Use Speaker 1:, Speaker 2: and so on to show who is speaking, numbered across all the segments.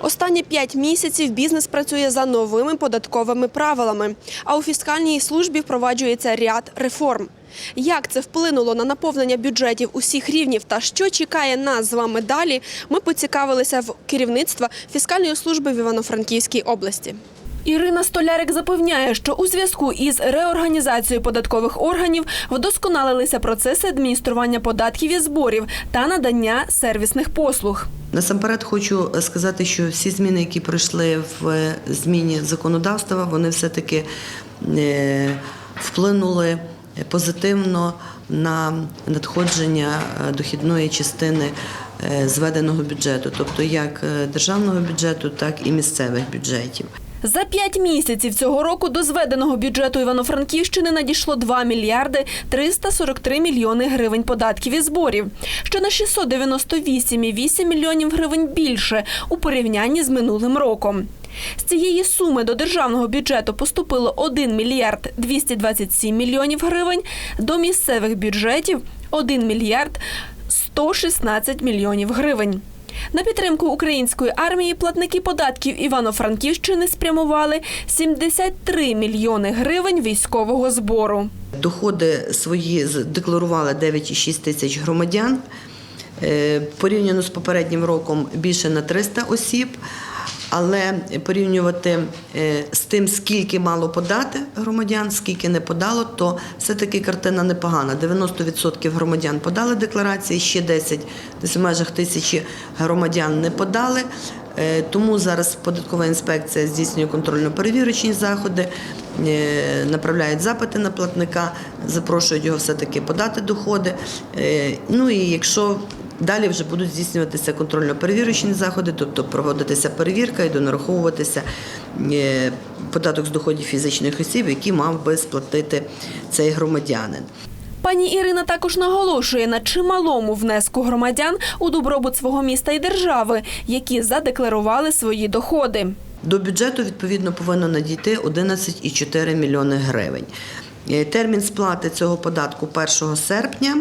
Speaker 1: Останні п'ять місяців бізнес працює за новими податковими правилами, а у фіскальній службі впроваджується ряд реформ. Як це вплинуло на наповнення бюджетів усіх рівнів та що чекає нас з вами далі, ми поцікавилися в керівництва фіскальної служби в Івано-Франківській області. Ірина Столярик запевняє, що у зв'язку із реорганізацією податкових органів вдосконалилися процеси адміністрування податків і зборів та надання сервісних послуг.
Speaker 2: Насамперед хочу сказати, що всі зміни, які пройшли в зміні законодавства, вони все-таки е, вплинули позитивно на надходження е, дохідної частини е, зведеного бюджету, тобто як державного бюджету, так і місцевих бюджетів.
Speaker 1: За п'ять місяців цього року до зведеного бюджету Івано-Франківщини надійшло 2 мільярди 343 мільйони гривень податків і зборів, що на 698,8 мільйонів гривень більше у порівнянні з минулим роком. З цієї суми до державного бюджету поступило 1 мільярд 227 мільйонів гривень, до місцевих бюджетів 1 мільярд 116 мільйонів гривень. На підтримку української армії платники податків Івано-Франківщини спрямували 73 мільйони гривень військового збору.
Speaker 2: Доходи свої декларували 9,6 тисяч громадян. Е, Порівняно з попереднім роком більше на 300 осіб. Але порівнювати е, з тим, скільки мало подати громадян, скільки не подало, то все-таки картина непогана. 90% громадян подали декларації, ще 10, десь в межах тисячі громадян не подали. Е, Тому зараз податкова інспекція здійснює контрольно-перевірочні заходи, е, направляють запити на платника, запрошують його все-таки подати доходи. Ну і якщо далі вже будуть здійснюватися контрольно-перевірочні заходи, тобто проводитися перевірка і донараховуватися е, податок з доходів фізичних осіб, який мав би сплатити цей громадянин.
Speaker 1: Пані Ірина також наголошує на чималому внеску громадян у добробут свого міста і держави, які задекларували свої доходи.
Speaker 2: До бюджету відповідно повинно надійти 11,4 мільйони гривень. Е, Термін сплати цього податку 1 серпня.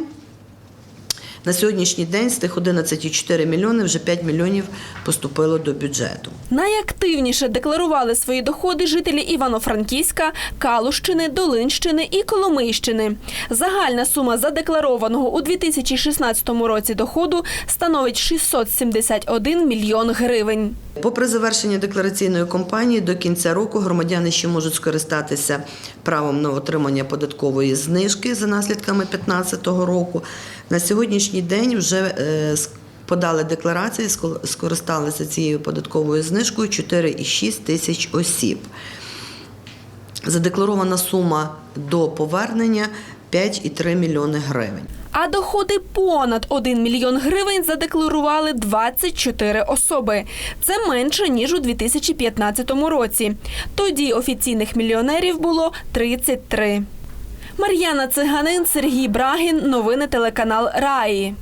Speaker 2: На сьогоднішній день з тих 11,4 мільйони вже 5 мільйонів поступило до бюджету.
Speaker 1: Найактивніше декларували свої доходи жителі Івано-Франківська, Калущини, Долинщини і Коломийщини. Загальна сума задекларованого у 2016 році доходу становить 671 мільйон гривень.
Speaker 2: Попри завершення деклараційної кампанії, до кінця року громадяни ще можуть скористатися правом на отримання податкової знижки за наслідками 2015 року. На сьогоднішній день вже е, подали декларації, ско- скористалися цією податковою знижкою 4,6 тисяч осіб. Задекларована сума до повернення 5,3 мільйони гривень.
Speaker 1: А доходи понад 1 мільйон гривень задекларували 24 особи. Це менше ніж у 2015 році. Тоді офіційних мільйонерів було 33. Мар'яна Циганин, Сергій Брагін. Новини телеканал Раї.